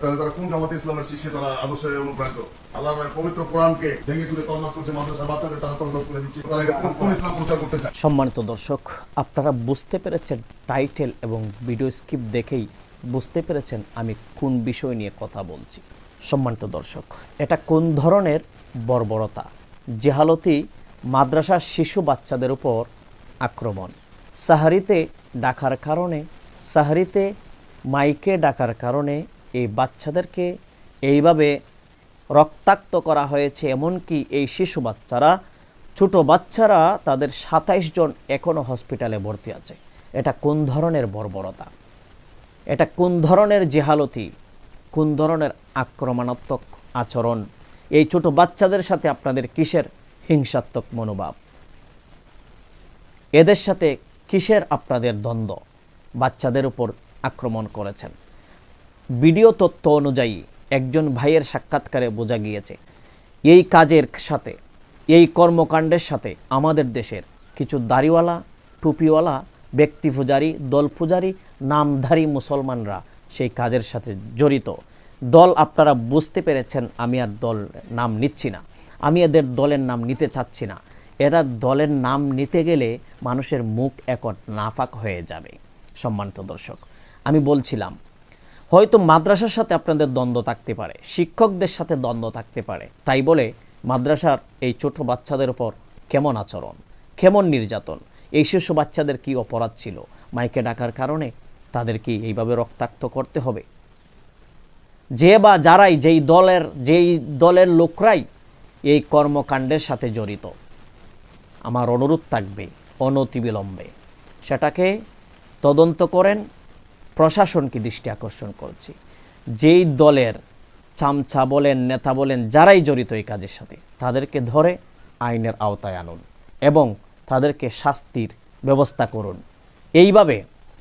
তাহলে তারা কোন জামাতে ইসলামের শিষ্যে তারা আদর্শে অনুপ্রাণিত? আল্লাহর পবিত্র কোরআনকে ভেঙে তুলে তন্নাস করছে মাদ্রাসা বাচ্চাদের, তারা তন্নাস করে দিচ্ছে। তারা কোন ইসলাম প্রচার করতে চায়? সম্মানিত দর্শক, আপনারা বুঝতে পেরেছেন টাইটেল এবং ভিডিও স্ক্রিপ্ট দেখেই বুঝতে পেরেছেন আমি কোন বিষয় নিয়ে কথা বলছি। সম্মানিত দর্শক, এটা কোন ধরনের বর্বরতা? জেহালতি মাদ্রাসার শিশু বাচ্চাদের উপর আক্রমণ। সাহারিতে ডাকার কারণে, সাহারিতে মাইকে ডাকার কারণে এই বাচ্চাদেরকে এইভাবে রক্তাক্ত করা হয়েছে, এমনকি এই শিশু বাচ্চারা, ছোট বাচ্চারা তাদের সাতাইশ জন এখনও হসপিটালে ভর্তি আছে। এটা কোন ধরনের বর্বরতা? এটা কোন ধরনের জেহালতি? কোন ধরনের আক্রমণাত্মক আচরণ? এই ছোট বাচ্চাদের সাথে আপনাদের কিসের হিংসাত্মক মনোভাব? এদের সাথে কিসের আপনাদের দ্বন্দ্ব? বাচ্চাদের উপর আক্রমণ করেছেন। ভিডিও তথ্য অনুযায়ী একজন ভাইয়ের সাক্ষাৎকারে বোঝা গিয়েছে, এই কাজের সাথে, এই কর্মকাণ্ডের সাথে আমাদের দেশের কিছু দাড়িওয়ালা, টুপিওয়ালা, ব্যক্তি পূজারী, দল পূজারী, নামধারী মুসলমানরা সেই কাজের সাথে জড়িত। দল আপনারা বুঝতে পেরেছেন, আমি আর দল নাম নিচ্ছি না। আমি এদের দলের নাম নিতে চাচ্ছি না। এরা দলের নাম নিতে গেলে মানুষের মুখ একট নাফাক হয়ে যাবে। সম্মানিত দর্শক, আমি বলছিলাম হয়তো মাদ্রাসার সাথে আপনাদের দ্বন্দ্ব থাকতে পারে, শিক্ষকদের সাথে দ্বন্দ্ব থাকতে পারে। তাই বলে মাদ্রাসার এই ছোট বাচ্চাদের উপর কেমন আচরণ, কেমন নির্যাতন, এই শিশু বাচ্চাদের কি অপরাধ ছিল, মাইকে ডাকার কারণে তাদের কি এইভাবে রক্তাক্ত করতে হবে? যে বা যারাই, যেই দলের যেই দলের লোকরাই এই কর্মকাণ্ডের সাথে জড়িত। আমার অনুরোধ থাকবে, অনতিবিলম্বে। সেটাকে তদন্ত করেন প্রশাসনকে দৃষ্টি আকর্ষণ করছি। যেই দলের চামচা বলেন, নেতা বলেন, যারাই জড়িত এই কাজের সাথে, তাদেরকে ধরে আইনের আওতায় আনুন এবং তাদেরকে শাস্তির ব্যবস্থা করুন। এইভাবে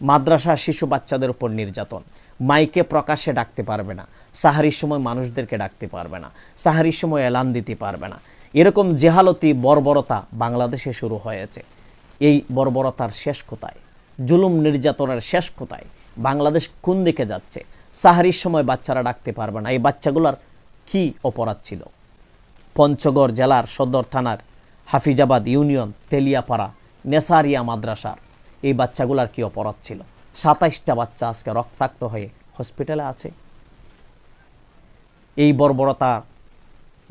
মাদ্রাসা শিশু বাচ্চাদের উপর নির্যাতন, মাইকে প্রকাশ্যে ডাকতে পারবে না, সাহারির সময় মানুষদেরকে ডাকতে পারবে না, সাহারির সময় এলান দিতে পারবে না। এরকম জেহালতি, বর্বরতা বাংলাদেশে শুরু হয়েছে। এই বর্বরতার শেষ কোথায়? জুলুম নির্যাতনের শেষ কোথায়? বাংলাদেশ কোন দিকে যাচ্ছে? সাহারির সময় বাচ্চারা ডাকতে পারবে না। এই বাচ্চাগুলোর কি অপরাধ ছিল? পঞ্চগড় জেলার সদর থানার হাফিজাবাদ ইউনিয়ন, তেলিয়াপাড়া, নেসারিয়া মাদ্রাসার এই বাচ্চাগুলার কি অপরাধ ছিল? সাতাইশটা বাচ্চা আজকে রক্তাক্ত হয়ে হসপিটালে আছে। এই বর্বরতার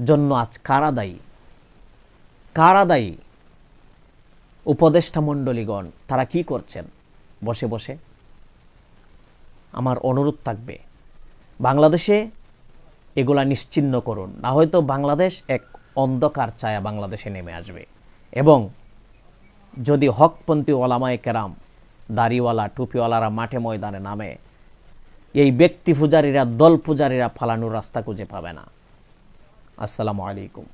জন্য আজ কারা দায়ী? কারা দায়ী? উপদেষ্টা মণ্ডলীগণ, তারা কি করছেন? বসে বসে আমার অনুরোধ থাকবে। বাংলাদেশে এগুলা নিশ্চিহ্ন করুন। না হয়তো বাংলাদেশ এক অন্ধকার ছায়া বাংলাদেশে নেমে আসবে। এবং যদি হকপন্থী ওলামায় কেরাম দাড়িওয়ালা, টুপিওয়ালারা মাঠে ময়দানে নামে, এই ব্যক্তি পূজারীরা, দল পূজারীরা ফালানোর রাস্তা খুঁজে পাবে না। আসসালামু আলাইকুম।